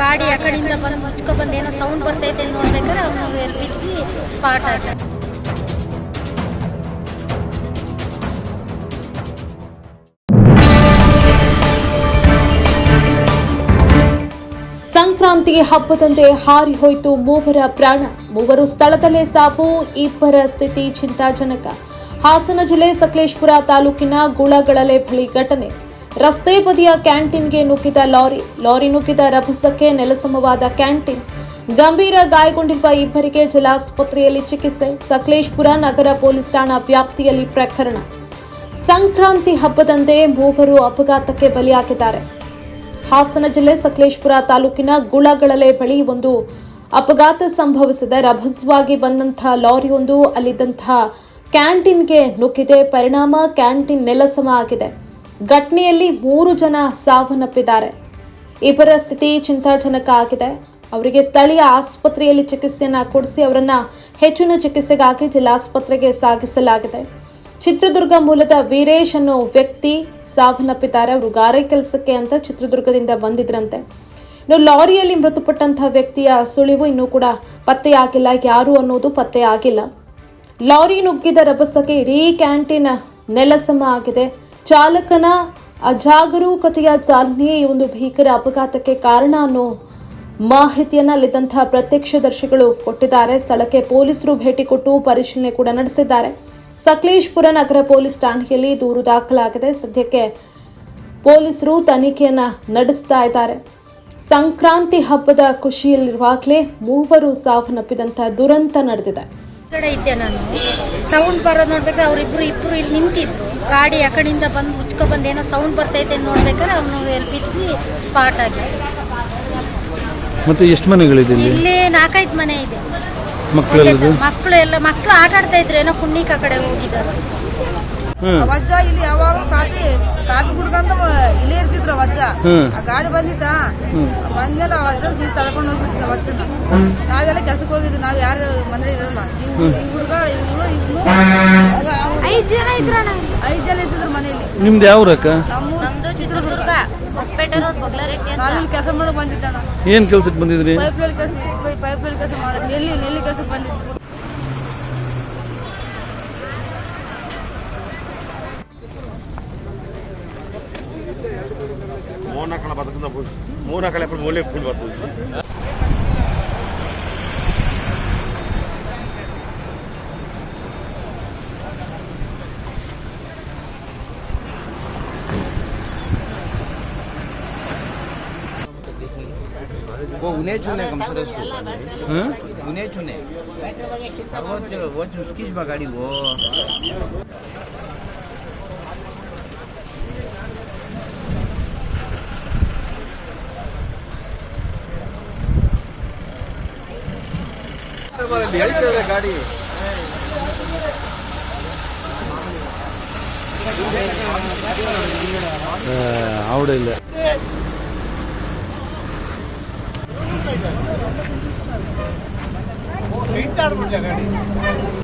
ಗಾಡಿ ಆ ಕಡೆಯಿಂದ ಬಂದು ಮುಚ್ಕೊ ಬಂದು ಏನೋ ಸೌಂಡ್ ಬರ್ತೈತೆ ನೋಡ್ಬೇಕಾದ್ರೆ ಅವನು ಬಿದ್ದು ಸ್ಪಾಟ್ ಆಗ. ಸಂಕ್ರಾಂತಿ ಹಬ್ಬದಂತೆ ಹಾರಿ ಹೋಯಿತು ಮೂವರ ಪ್ರಾಣ. ಮೂವರು ಸ್ಥಳದಲ್ಲೇ ಸಾವು, ಇಬ್ಬರ ಸ್ಥಿತಿ ಚಿಂತಾಜನಕ. ಹಾಸನ ಜಿಲ್ಲೆ ಸಕಲೇಶ್ಪುರ ತಾಲೂಕಿನ ಗುಳಗಳಲೆ ಬಳಿ ಘಟನೆ. ರಸ್ತೆ ಬದಿಯ ಕ್ಯಾಂಟೀನ್ಗೆ ನುಗ್ಗಿದ ಲಾರಿ ಲಾರಿ ನುಗ್ಗಿದ ರಭಸಕ್ಕೆ ನೆಲಸಮವಾದ ಕ್ಯಾಂಟೀನ್. ಗಂಭೀರ ಗಾಯಗೊಂಡಿರುವ ಇಬ್ಬರಿಗೆ ಜಲಾಸ್ಪತ್ರೆಯಲ್ಲಿ ಚಿಕಿತ್ಸೆ, ಸಕಲೇಶ್ಪುರ ನಗರ ಪೊಲೀಸ್ ಠಾಣಾ ವ್ಯಾಪ್ತಿಯಲ್ಲಿ ಪ್ರಕರಣ. ಸಂಕ್ರಾಂತಿ ಹಬ್ಬದಂದೇ ಮೂವರು ಅಪಘಾತಕ್ಕೆ ಬಲಿಯಾಗಿದ್ದಾರೆ. ಹಾಸನ ಜಿಲ್ಲೆ ಸಕಲೇಶ್ಪುರ ತಾಲೂಕಿನ ಗುಳಗಳಲೆ ಬಳಿ ಒಂದು ಅಪಘಾತ ಸಂಭವಿಸಿದೆ. ರಭಸವಾಗಿ ಬಂದಂತಹ ಲಾರಿಯೊಂದು ಅಲ್ಲಿದ್ದಂತಹ ಕ್ಯಾಂಟೀನ್ಗೆ ನುಗ್ಗಿದೆ. ಪರಿಣಾಮ ಕ್ಯಾಂಟೀನ್ ನೆಲಸಮ ಆಗಿದೆ. ಘಟನೆಯಲ್ಲಿ ಮೂರು ಜನ ಸಾವನ್ನಪ್ಪಿದ್ದಾರೆ. ಇಬ್ಬರ ಸ್ಥಿತಿ ಚಿಂತಾಜನಕ ಆಗಿದೆ. ಅವರಿಗೆ ಸ್ಥಳೀಯ ಆಸ್ಪತ್ರೆಯಲ್ಲಿ ಚಿಕಿತ್ಸೆಯನ್ನು ಕೊಡಿಸಿ ಅವರನ್ನ ಹೆಚ್ಚಿನ ಚಿಕಿತ್ಸೆಗಾಗಿ ಜಿಲ್ಲಾಸ್ಪತ್ರೆಗೆ ಸಾಗಿಸಲಾಗಿದೆ. ಚಿತ್ರದುರ್ಗ ಮೂಲದ ವೀರೇಶ್ ಅನ್ನೋ ವ್ಯಕ್ತಿ ಸಾವನ್ನಪ್ಪಿದ್ದಾರೆ. ಅವರು ಗಾರೆ ಕೆಲಸಕ್ಕೆ ಅಂತ ಚಿತ್ರದುರ್ಗದಿಂದ ಬಂದಿದ್ರಂತೆ. ಇನ್ನು ಲಾರಿಯಲ್ಲಿ ಮೃತಪಟ್ಟಂತಹ ವ್ಯಕ್ತಿಯ ಸುಳಿವು ಇನ್ನೂ ಕೂಡ ಪತ್ತೆಯಾಗಿಲ್ಲ. ಯಾರು ಅನ್ನೋದು ಪತ್ತೆಯಾಗಿಲ್ಲ. ಲಾರಿ ನುಗ್ಗಿದ ರಭಸಕ್ಕೆ ಇಡೀ ಕ್ಯಾಂಟೀನ್ ನೆಲಸಮ ಆಗಿದೆ. ಚಾಲಕನ ಅಜಾಗರೂಕತೆಯ ಚಾಲನೆಯೇ ಈ ಒಂದು ಭೀಕರ ಅಪಘಾತಕ್ಕೆ ಕಾರಣ ಅನ್ನೋ ಮಾಹಿತಿಯನ್ನ ಅಲ್ಲಿದ್ದಂತಹ ಪ್ರತ್ಯಕ್ಷದರ್ಶಿಗಳು ಕೊಟ್ಟಿದ್ದಾರೆ. ಸ್ಥಳಕ್ಕೆ ಪೊಲೀಸರು ಭೇಟಿ ಕೊಟ್ಟು ಪರಿಶೀಲನೆ ಕೂಡ ನಡೆಸಿದ್ದಾರೆ. ಸಕಲೇಶ್ಪುರ ನಗರ ಪೊಲೀಸ್ ಠಾಣೆಯಲ್ಲಿ ದೂರು ದಾಖಲಾಗಿದೆ. ಸದ್ಯಕ್ಕೆ ಪೊಲೀಸರು ತನಿಖೆಯನ್ನು ನಡೆಸ್ತಾ ಇದ್ದಾರೆ. ಸಂಕ್ರಾಂತಿ ಹಬ್ಬದ ಖುಷಿಯಲ್ಲಿರುವಾಗಲೇ ಮೂವರು ಸಾವನ್ನಪ್ಪಿದಂತಹ ದುರಂತ ನಡೆದಿದೆ. ಕಡೆ ನಾನು. ಸೌಂಡ್ ಬರೋದು ನೋಡ್ಬೇಕಾದ್ರೆ ಅವರಿಬ್ಬರು ಇಬ್ರು ಇಲ್ಲಿ ನಿಂತಿದ್ರು. ಗಾಡಿ ಆ ಕಡೆಯಿಂದ ಬಂದು ಮುಚ್ಕೊ ಬಂದು ಏನೋ ಸೌಂಡ್ ಬರ್ತೈತೆ ನೋಡ್ಬೇಕಾದ್ರೆ ಅವನು ಎಲ್ಲಿ ಬಿದ್ದು ಸ್ಪಾಟ್ ಆಗಿ. ಮತ್ತೆ ಎಷ್ಟು ಮನೆಗಳಿದೆ ಇಲ್ಲಿ? ಇಲ್ಲಿ ನಾಲ್ಕೈದು ಮನೆ ಇದೆ. ಮಕ್ಕಳೆಲ್ಲ ಮಕ್ಕಳು ಎಲ್ಲ ಮಕ್ಕಳು ಆಟ ಆಡ್ತಾ ಇದ್ರು ಏನೋ ಕುಣ್ಣಿಕ ಕಡೆ ಹೋಗಿದ್ದಾರೆ. ಹ್ಮ್. ವಜ್ಜ ಇಲ್ಲಿ ಯಾವಾಗ ಕಾಫಿ ಕಾಫಿ ಕುಡ್ಕಂತ ಇಲ್ಲೇ ಇರ್ತಿದ್ರ ವಜ್ಜ. ಆ ಗಾಡಿ ಬಂದಿತ್ತ? ಬಂದ್ಮೇಲೆ ಆ ವಜ್ಜ ಸೀಟ್ ತಳ್ಕೊಂಡು ಹೋಗ್ತಿದ್ದ ವಜ್ಜ ನಾವೆಲ್ಲ ಕೆಲ್ಸಕ್ಕೆ ಹೋಗಿದ್ವಿ ನಾವ್ ಯಾರು ಮನೆ ಇರಲ್ಲ. ಇವ್ರು ಈ ಹುಡುಗ ಇವ್ರು ಇವ್ರು ಐದ್ ಜನ ಇದ್ರ ಐದ್ ಜನ ಇದ್ರ ಮನೆಯಲ್ಲಿ ನಿಮ್ದು ಯಾವ ಊರಕ್ಕ? ನಮ್ದು ಚಿತ್ರದುರ್ಗ ಹಾಸ್ಪಿಟಲ್ ರೋಡ್ ಅಂತ. ನಾವಿಲ್ಲಿ ಕೆಲಸ ಮಾಡಕ್ ಬಂದಿದ್ದ ನಾನು ಏನ್ ಕೆಲ್ಸಕ್ಕೆ ಬಂದಿದ್ರಿ? ಪೈಪ್ ಲೈನ್ ಕೆಲಸ ಪೈಪ್ ಲೈನ್ ಕೆಲಸ ಮಾಡಿ ನೆಲ್ಲಿ ನೆಲ್ಲಿ ಕೆಲ್ಸಕ್ಕೆ ಬಂದಿದ್ದು మోనక్కడ బతుకున్నప్పుడు మోనక్కడ ఎప్పుడు మోలేపు పూజ పడుతుంది वो उन्हें छूने कम से कम उन्हें छूने वो चुस्की बगाड़ी वो ಆ, ಆವಿಡ ಇಲ್ಲ ಇದು ಪಬ್ಲಿಕ್